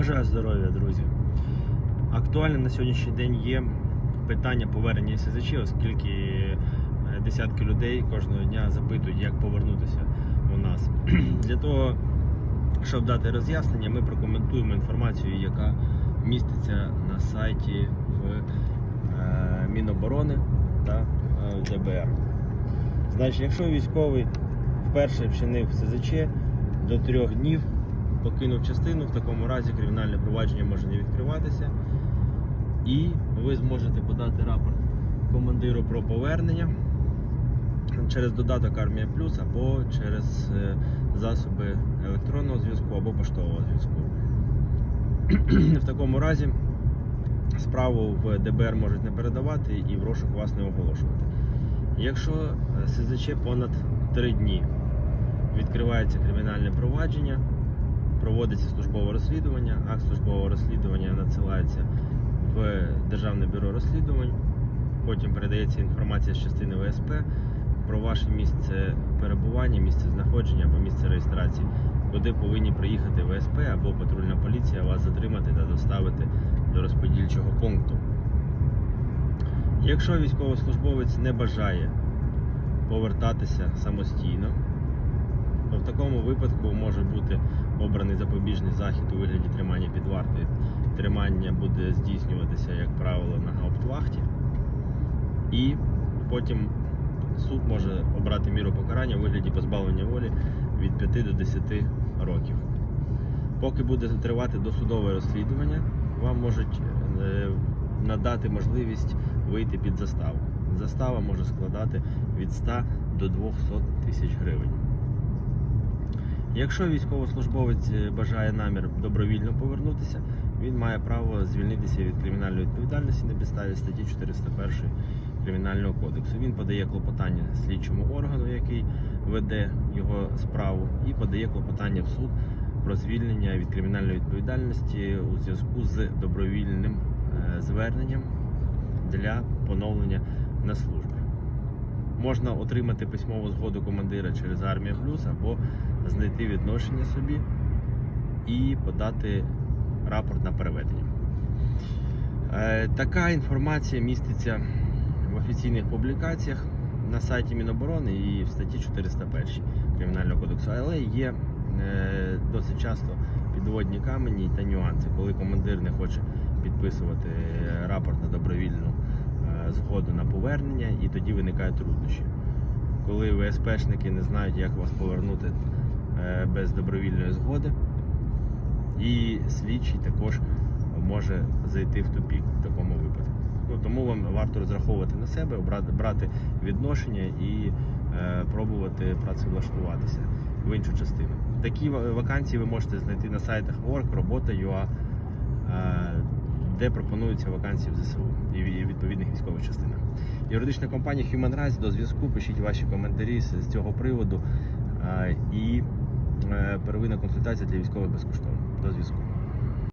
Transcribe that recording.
Бажаю здоров'я, друзі. Актуальним на сьогоднішній день є питання повернення СЗЧ, оскільки е, десятки людей кожного дня запитують, як повернутися у нас. Для того, щоб дати роз'яснення, ми прокоментуємо інформацію, яка міститься на сайті в е, Міноборони та е, ДБР. Значить, якщо військовий вперше вчинив СЗЧ до трьох днів, покинув частину, в такому разі кримінальне провадження може не відкриватися. І ви зможете подати рапорт командиру про повернення через додаток Армія Плюс або через е, засоби електронного зв'язку або поштового зв'язку. В такому разі справу в ДБР можуть не передавати і в розшук вас не оголошувати. Якщо е, СЗЧ понад 3 дні відкривається кримінальне провадження, проводиться службове розслідування, акт службового розслідування надсилається в Державне бюро розслідувань, потім передається інформація з частини ВСП про ваше місце перебування, місце знаходження або місце реєстрації, куди повинні приїхати ВСП або патрульна поліція вас затримати та доставити до розподільчого пункту. Якщо військовослужбовець не бажає повертатися самостійно, такому випадку може бути обраний запобіжний захід у вигляді тримання під вартою. Тримання буде здійснюватися, як правило, на гауптвахті. І потім суд може обрати міру покарання у вигляді позбавлення волі від 5 до 10 років. Поки буде тривати досудове розслідування, вам можуть е, надати можливість вийти під заставу. Застава може складати від 100 до 200 тисяч гривень. Якщо військовослужбовець е, бажає намір добровільно повернутися, він має право звільнитися від кримінальної відповідальності на підставі статті 401 Кримінального кодексу. Він подає клопотання слідчому органу, який веде його справу, і подає клопотання в суд про звільнення від кримінальної відповідальності у зв'язку з добровільним е, зверненням для поновлення на службі. Можна отримати письмову згоду командира через Армія Плюс або знайти відношення собі і подати рапорт на переведення. Е, Така інформація міститься в офіційних публікаціях на сайті Міноборони і в статті 401 Кримінального кодексу, але є е, досить часто підводні камені та нюанси, коли командир не хоче підписувати рапорт на добровільну згоду на повернення, і тоді виникають труднощі. Коли ВСПшники не знають, як вас повернути е, без добровільної згоди, і слідчий також може зайти в тупік в такому випадку. Ну, тому вам варто розраховувати на себе, брати, відношення і е, пробувати працевлаштуватися в іншу частину. Такі вакансії ви можете знайти на сайтах Work, Робота.ua, де пропонуються вакансії в ЗСУ і ві- відповідних військових частинах. Юридична компанія Human Rights до зв'язку. Пишіть ваші коментарі з, цього приводу. І е, первинна консультація для військових безкоштовно. До зв'язку.